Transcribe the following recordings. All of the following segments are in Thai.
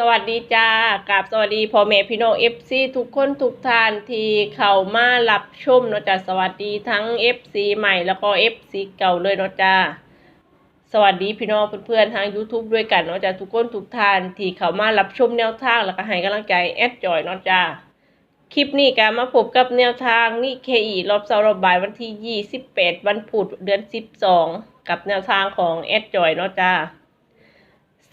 สวัสดีจ้ากับสวัสดีพ่อแม่พี่น้องเอฟซีทุกคนทุกท่านที่เข้ามารับชมเนาะจ้าสวัสดีทั้งเอฟซีใหม่แล้วก็เอฟซีเก่าเลยเนาะจ้าสวัสดีพี่น้องเพื่อนๆทาง YouTube ด้วยกันเนาะจ้าทุกคนทุกท่านที่เข้ามารับชมแนวทางแล้วก็ให้กำลังใจแอดจอยเนาะจ้าคลิปนี้ก็มาพบกับแนวทางนี่เคอีรอบเสาร์รอบบ่ายวันที่ 28 วันพุธเดือน 12 กับแนวทางของแอดจอยเนาะจ้า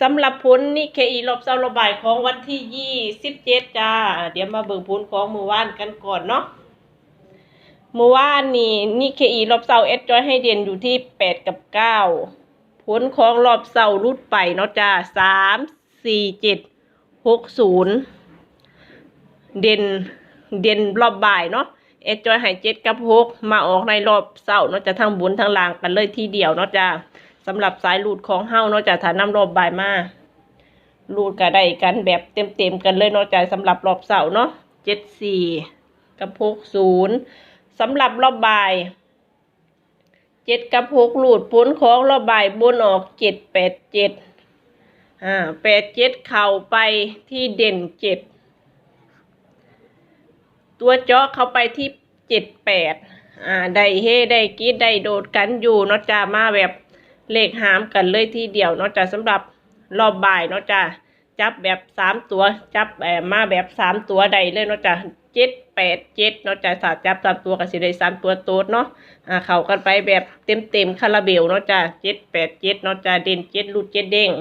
สำหรับผลนี่เคอีรอบเสาร์ระบายของวันที่ยี่สิบเจ็ดจ้า เดี๋ยวมาเบิ่งผลของมือวานกันก่อนเนาะมือวานนี่นี่เคอีรอบเสาร์เอสจอยให้เด่นอยู่ที่แปดกับเก้าผลของรอบเสาร์รุดไปเนาะจ้าสามสี่เจ็ดหกศูนย์เด่นเด่นรอบบ่ายเนาะเอสจอยให้เจ็ดกับหกมาออกในรอบเสาร์เนาะจะทั้งบนทั้งล่างกันเลยทีเดียวเนาะจ้า สำหรับสายลูดของเฮาเนาะจากฐานน้ำรอบบายมาลูดก็ได้กันแบบเต็มๆกันเลยเนาะจากสำหรับรอบเสาเนาะเจ็ดสี่กับหกศูนย์สำหรับรอบบ่ายเจ็ดกับหกลูดพ้นของรอบบ่ายบนออกเจ็ดแปดเจ็ดอ่าแปดเจ็ดเข่าไปที่เด่นเจ็ดตัวเจาะเข้าไปที่เจ็ดแปดอ่า ได้เฮได้กีดได้โดดกันอยู่เนาะจ้ามาแบบ เลขหามกันเลยทีเดียวเนาะจ้ะสำหรับรอบบ่ายเนาะจ้ะจับแบบสามตัวจับแบบมาแบบสามตัวใดเลยเนาะจ้ะเจ็ดแปดเจ็ดเนาะจ้ะสาจับสามตัวกับสิได้สามตัวโต๊ดเนาะอ่าเข้ากันไปแบบเต็มเต็มคาราเบลเนาะจ้ะเจ็ดแปดเจ็ดเนาะจ้ะเด่นเจ็ดลูดเจ็ดเด้ง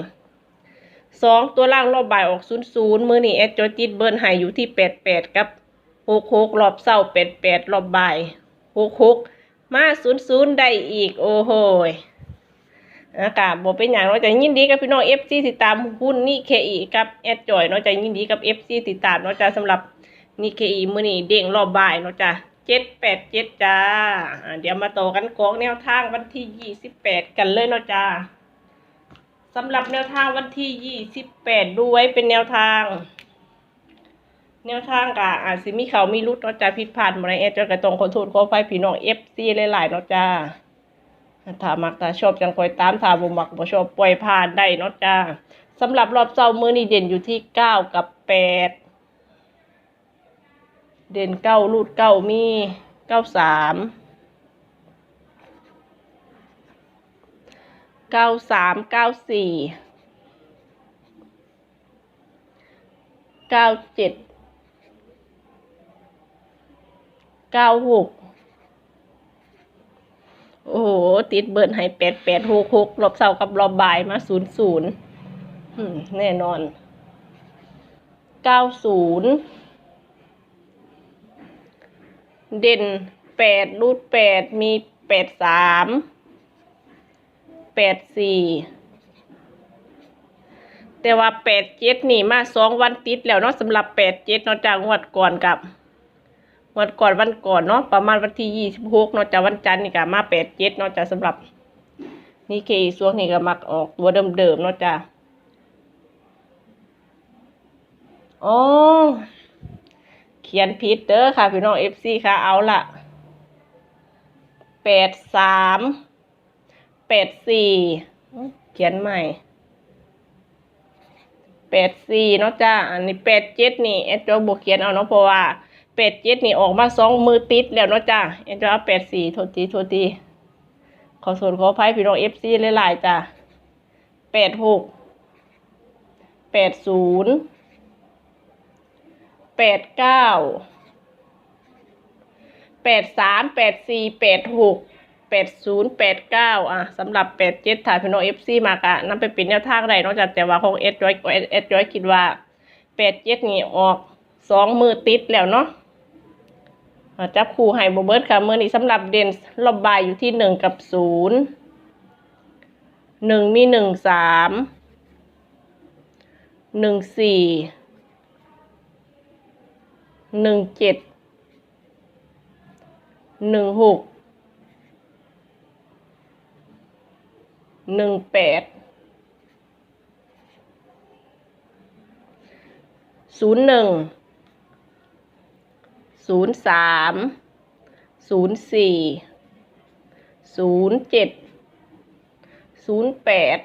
สองตัวล่างรอบบ่ายออกศูนย์ศูนย์มือนี่แอดจอจิตเบิร์นหายอยู่ที่แปดแปดกับหกหกรอบเศร้าแปดแปดรอบบ่ายหกหกมาศูนย์ศูนย์ได้อีกโอ้โห อากาศบ่เป็นอย่างเนาจะยินดีกับพี่น้อง FC ติดตามหุ้นนี่ KE กับแอดจอยเนาจะยินดีกับ FC ติดตามเนาจะสำหรับนี่ KE มื้อนี้เด้งรอบบ่ายเนาะจ้ะ787จ้าอ่าเดี๋ยวมาโตกันของแนวทางวันที่28กันเลยเนาะจ้าสำหรับแนวทางวันที่28ดูไว้เป็นแนวทาง แนวทางกะอาจสิมีเขามีรุดเนาะจ้ะผิดพลาดมาในแอดจอยก็ต้องขอโทษขออภัยพี่น้อง FC หลายๆเนาะจ้า ถ้ามักถ้าชอบจังคอยตามถ้าบ่มักบ่ชอบปล่อยผ่านได้เนาะจ้าสำหรับรอบเช้ามื้อนี้เด่นอยู่ที่เก้ากับแปดเด่นเก้ารูดเก้ามีเก้าสามเก้าสามเก้าสี่เก้าเจ็ดเก้าหก โอ้โห ติดเบิร์นให้แปดแปดหกหกรอบเสากับรอบบ่ายมาศูนย์ศูนย์แน่นอนเก้าศูนย์เด่นแปดรูดแปดมีแปดสามแปดสี่แต่ว่าแปดเจ็ดนี่มาสองวันติดแล้วเนาะสำหรับแปดเจ็ดเนาะจากงวดก่อนกับ วันก่อนวันก่อนเนาะประมาณวันที่ยี่สิบหกเนาะจากวันจันทร์นี่ก็มาแปดเจ็ดเนาะจากสำหรับนี่เคส่วงนี่ก็มักออกตัวเดิมๆเนาะจ้ะอ๋อเขียนผิดเด้อค่ะพี่น้องเอฟซีค่ะเอาละแปดสามแปดสี่เขียนใหม่แปดสี่เนาะจ้าอันนี้แปดเจ็ดนี่แอดจอบวกเขียนเอาเนาะเพราะว่า แปดเจ็ดนี่ออกมาสองมือติดแล้วเนาะจ้าเอ็นจะเอาแปดสี่โทษทีโทษทีขอส่วนขออภัยพี่น้องเอฟซีหลายๆจ้าแปดหกแปดศูนย์แปดเก้าแปดสามแปดสี่แปดหกแปดศูนย์แปดเก้าอะสำหรับแปดเจ็ดถ่ายพี่น้องเอฟซีมากะนำไปป็นแนวทางใดนาะจ้ะแต่ว่าของเอสจอยเอสจอยคิดว่าแปดเจ็ดนี่ออกสองมือติดแล้วเนาะ จับคู่ให้บเบิร์ดค่ะเมื่อนี้สำหรับเด่นรอบบายอยู่ที่หนึ่งกับศูนย์หนึ่งมีหนึ่งสามหนึ่งสี่หนึ่งเจ็ดหนึ่งหกหนึ่งแปดศูนย์หนึ่ง ศูนย์สามศูนย์สี่ศูนย์เจ็ดศูนย์แปด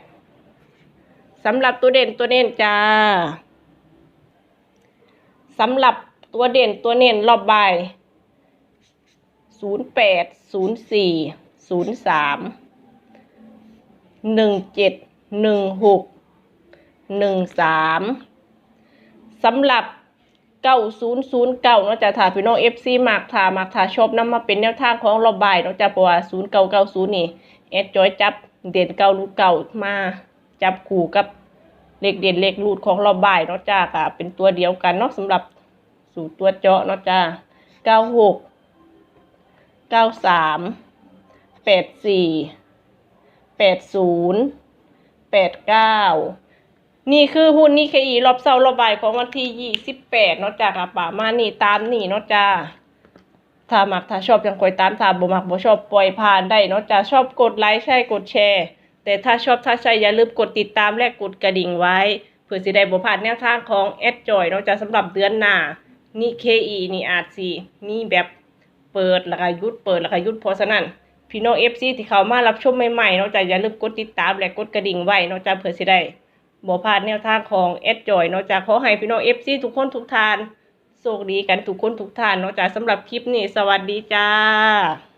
สำหรับตัวเด่นตัวเด่นจ้าสำหรับตัวเด่นตัวเน้นรอบใบศูนย์แปดศูนย์สี่ศูนย์สามหนึ่งเจ็ดหนึ่งหกหนึ่งสามสำหรับ เก้าศูนย์ศูนย์เก้าเนาะจะถ่าพี่น้องเอฟซีมากถ่ามักถ่าชอบนำมาเป็นแนวทางของรอบบ่ายเนาะจะเพราะว่าศูนย์เก้าเก้าศูนย์นี่แอดจอยจับเด่นเก้าลูกเก่ามาจับคู่กับเลขเด่นเลขรูดของราบ่ายเนาะจ้าค่ะเป็นตัวเดียวกันเนาะสำหรับสูตรตัวเจาะเนาะจ้าเก้าหกเก้าสามแปดสี่แปดศูนย์แปดเก้า นี่คือหุ้นนี่เคอีรอบเสาร์รอบบ่ายของวันที่ยี่สิบแปดเนาะจ้าค่ะป่ามานี่ตามนี่เนาะจ้าถ้ามักถ้าชอบยังคอยตามถ้าบ่มักบ่ชอบปล่อยผ่านได้เนาะจ้าชอบกดไลค์ใช่กดแชร์ แต่ถ้าชอบถ้าใช่อย่าลืมกดติดตามและกดกระดิ่งไว้เพื่อสิได้บ่พลาดแนวทางของแอดจอยเนาะจ้ะสำหรับเดือนหน้านี่ KE นี่อาจสิมีแบบเปิดแล้วก็ยุดเปิดแล้วก็ยุดเพราะฉะนั้นพี่น้อง FC ที่เข้ามารับชมใหม่ๆเนาะจ้ะอย่าลืมกดติดตามและกดกระดิ่งไว้เนาะจ้ะเพื่อสิได้ บ่พลาดแนวทางของแอดจอยเนาะจ้ะขอให้พี่น้องเอฟซีทุกคนทุกทานโชคดีกันทุกคนทุกท่านเนาะจ้ะสำหรับคลิปนี้สวัสดีจ้า